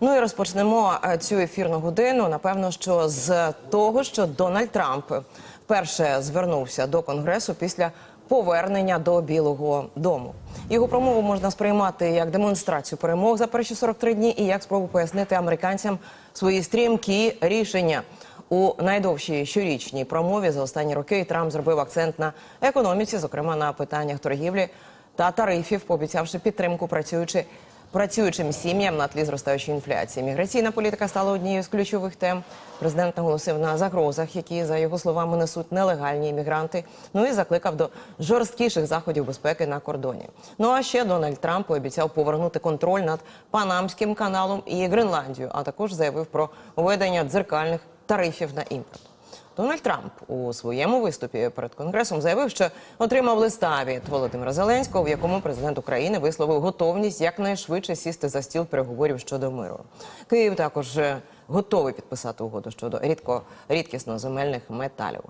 Ну і розпочнемо е, цю ефірну годину. Напевно, що з того, що Дональд Трамп вперше звернувся до конгресу після повернення до Білого Дому. Його промову можна сприймати як демонстрацію перемог за перші 43 дні і як спробу пояснити американцям свої стрімкі рішення. У найдовшій щорічній промові за останні роки Трамп зробив акцент на економіці, зокрема на питаннях торгівлі та тарифів, пообіцявши підтримку працюючи працюючим сім'ям на тлі зростаючої інфляції. Міграційна політика стала однією з ключових тем. Президент наголосив на загрозах, які за його словами несуть нелегальні іммігранти. Ну і закликав до жорсткіших заходів безпеки на кордоні. Ну а ще Дональд Трамп пообіцяв повернути контроль над Панамським каналом і Гренландію, а також заявив про введення дзеркальних тарифів на імпорт. Дональд Трамп у своєму виступі перед конгресом заявив, що отримав листа від Володимира Зеленського, в якому президент України висловив готовність якнайшвидше сісти за стіл переговорів щодо миру. Київ також е, готовий підписати угоду щодо рідко рідкісно земельних металів.